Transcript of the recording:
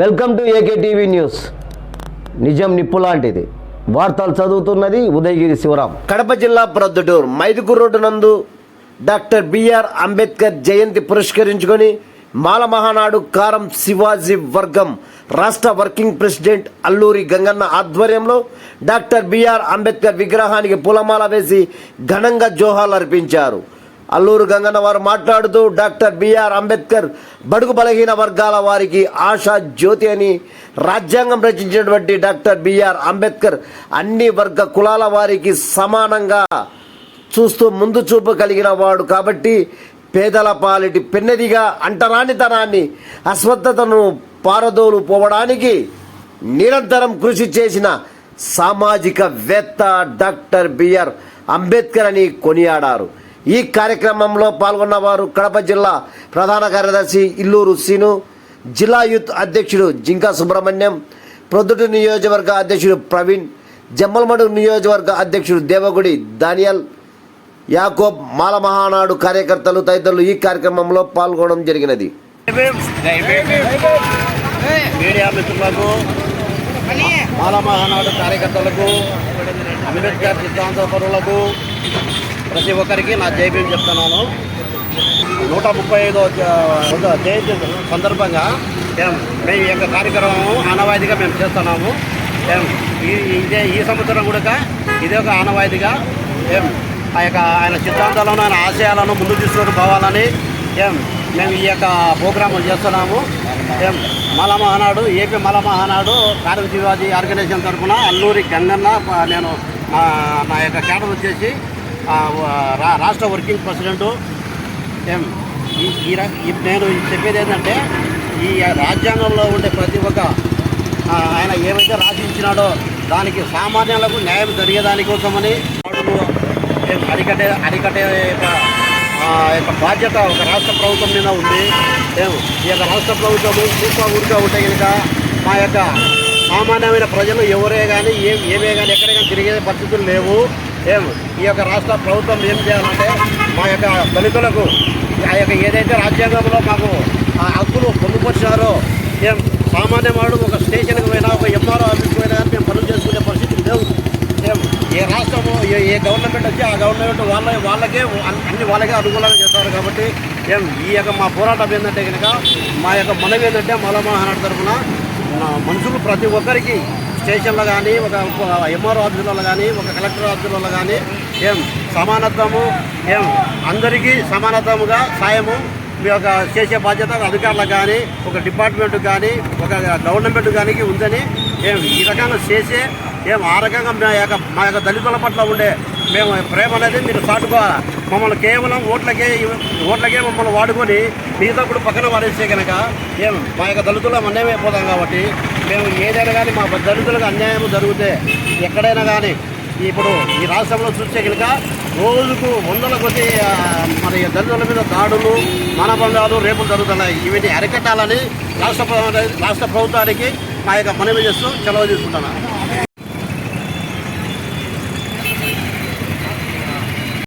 Welcome to AK TV news. నిజం నిప్పు లాంటిది. వార్తలు చదువుతున్నది ఉదయగిరి శివరాం. కడప జిల్లా ప్రొద్దుటూరు మైదుకూరు రోడ్డు నందు డాక్టర్ బిఆర్ అంబేద్కర్ జయంతి పురస్కరించుకొని మాల మహానాడు కారం శివాజీ వర్గం రాష్ట్ర వర్కింగ్ ప్రెసిడెంట్ అల్లూరి గంగన్న ఆధ్వర్యంలో డాక్టర్ బిఆర్ అంబేద్కర్ విగ్రహానికి పూలమాల వేసి ఘనంగా జోహాలు అర్పించారు. అల్లూరు గంగన్న వారు మాట్లాడుతూ డాక్టర్ బిఆర్ అంబేద్కర్ బడుగు బలహీన వర్గాల వారికి ఆశా జ్యోతి అని రాజ్యాంగం రచించినటువంటి డాక్టర్ బిఆర్ అంబేద్కర్ అన్ని వర్గ కులాల వారికి సమానంగా చూస్తూ ముందు చూపు కలిగిన వాడు కాబట్టి పేదల పాలిటి పెన్నదిగా అంటరానితనాన్ని అస్వస్థతను పారదోలు పోవడానికి నిరంతరం కృషి చేసిన సామాజిక వేత్త డాక్టర్ బిఆర్ అంబేద్కర్ అని కొనియాడారు. ఈ కార్యక్రమంలో పాల్గొన్న వారు కడప జిల్లా ప్రధాన కార్యదర్శి ఇల్లూరు సీను జిల్లా యూత్ అధ్యక్షుడు జింకా సుబ్రహ్మణ్యం ప్రొద్దుటి నియోజకవర్గ అధ్యక్షుడు ప్రవీణ్ జమ్మలమడు నియోజకవర్గ అధ్యక్షుడు దేవగుడి దానియల్ యాకోబ్ మాల మహానాడు కార్యకర్తలు తదితరులు ఈ కార్యక్రమంలో పాల్గొనడం జరిగినది. మీడియా మిత్రులకు మాలామహానాడు కార్యకర్తలకు అంబేద్కర్ సిద్ధాంత పరులకు ప్రతి ఒక్కరికి నా జైబీం చెప్తున్నాను. నూట ముప్పై ఐదో జయంతి సందర్భంగా మేము ఈ యొక్క కార్యక్రమం ఆనవాయితీగా మేము చేస్తున్నాము. ఏం, ఈ ఇదే ఈ సంవత్సరం కూడా ఇదే ఒక ఆనవాయితీగా ఏం ఆ యొక్క ఆయన సిద్ధాంతాలను ఆయన ఆశయాలను ముందు తీసుకొని పోవాలని ఏం మేము ఈ యొక్క ప్రోగ్రాములు చేస్తున్నాము. ఏం ఏపీ మల మహానాడు శివాజీ ఆర్గనైజేషన్ తరఫున అల్లూరి గంగన్న నేను నా నా యొక్క క్యాడర్ వచ్చేసి రా- రాష్ట్ర వర్కింగ్ ప్రెసిడెంటు. ఏం ఈ నేను చెప్పేది ఏంటంటే ఈ రాజ్యాంగంలో ఉండే ప్రతి ఒక్క ఆయన ఏమైతే రాసించినాడో దానికి సామాన్యులకు న్యాయం జరిగేదానికోసమని అరికట్టే అరికట్టే యొక్క ఆ యొక్క బాధ్యత ఒక రాష్ట్ర ప్రభుత్వం మీద ఉంది. ఏం? ఈ యొక్క రాష్ట్ర ప్రభుత్వము కూర్చో ఊరిగా ఉంటే కనుక మా యొక్క సామాన్యమైన ప్రజలు ఎవరే కానీ ఏం ఏమే కానీ ఎక్కడే కానీ తిరిగే పరిస్థితులు లేవు. ఏం? ఈ యొక్క రాష్ట్ర ప్రభుత్వం ఏం చేయాలంటే మా యొక్క దళితులకు ఆ యొక్క ఏదైతే రాజ్యాంగంలో మాకు ఆ హక్కులు పొందుపరిచారో ఏం? సామాన్యవాడు ఒక స్టేషన్కి పోయినా ఒక ఎంఆర్ఓ ఆఫీస్కి పోయినా కానీ మేము పనులు చేసుకునే పరిస్థితులు లేవు ఏం ఏ రాష్ట్రము ఏ గవర్నమెంట్ వచ్చి ఆ గవర్నమెంట్ వాళ్ళ వాళ్ళకే అన్ని వాళ్ళకే అనుకూలంగా చేస్తారు కాబట్టి ఏం ఈ యొక్క మా పోరాటం ఏంటంటే కనుక మా యొక్క మనవి ఏంటంటే మల తరఫున మనుషులు ప్రతి ఒక్కరికి స్టేషన్లో కానీ ఒక ఎంఆర్ఓ ఆఫీసులలో కానీ ఒక కలెక్టర్ ఆఫీసులలో కానీ ఏం సమానత్వము ఏం అందరికీ సమానత్వముగా సాయము మీ యొక్క చేసే బాధ్యత అధికారులకు కానీ ఒక డిపార్ట్మెంట్ కానీ ఒక గవర్నమెంట్ కానీ ఉందని ఏం ఈ రకంగా చేసే ఏం ఆ రకంగా మా యొక్క మా యొక్క దళితుల పట్ల ఉండే మేము ప్రేమ అనేది మీరు చాటుకోవాలా? మమ్మల్ని కేవలం ఓట్లకే ఓట్లకే మమ్మల్ని వాడుకొని మిగతా కూడా పక్కన వాడేస్తే కనుక ఏం మా యొక్క దళితుల అన్యాయమైపోతాం కాబట్టి మేము ఏదైనా కానీ మా దళితులకు అన్యాయం జరిగితే ఎక్కడైనా కానీ ఇప్పుడు ఈ రాష్ట్రంలో చూస్తే కనుక రోజుకు వందల కొద్ది మరి దళితుల మీద దాడులు మానబంధాలు రేపులు జరుగుతున్నాయి. ఇవన్నీ అరికట్టాలని రాష్ట్ర రాష్ట్ర ప్రభుత్వానికి మా యొక్క మనవి చేస్తూ సెలవు తీసుకుంటున్నాను.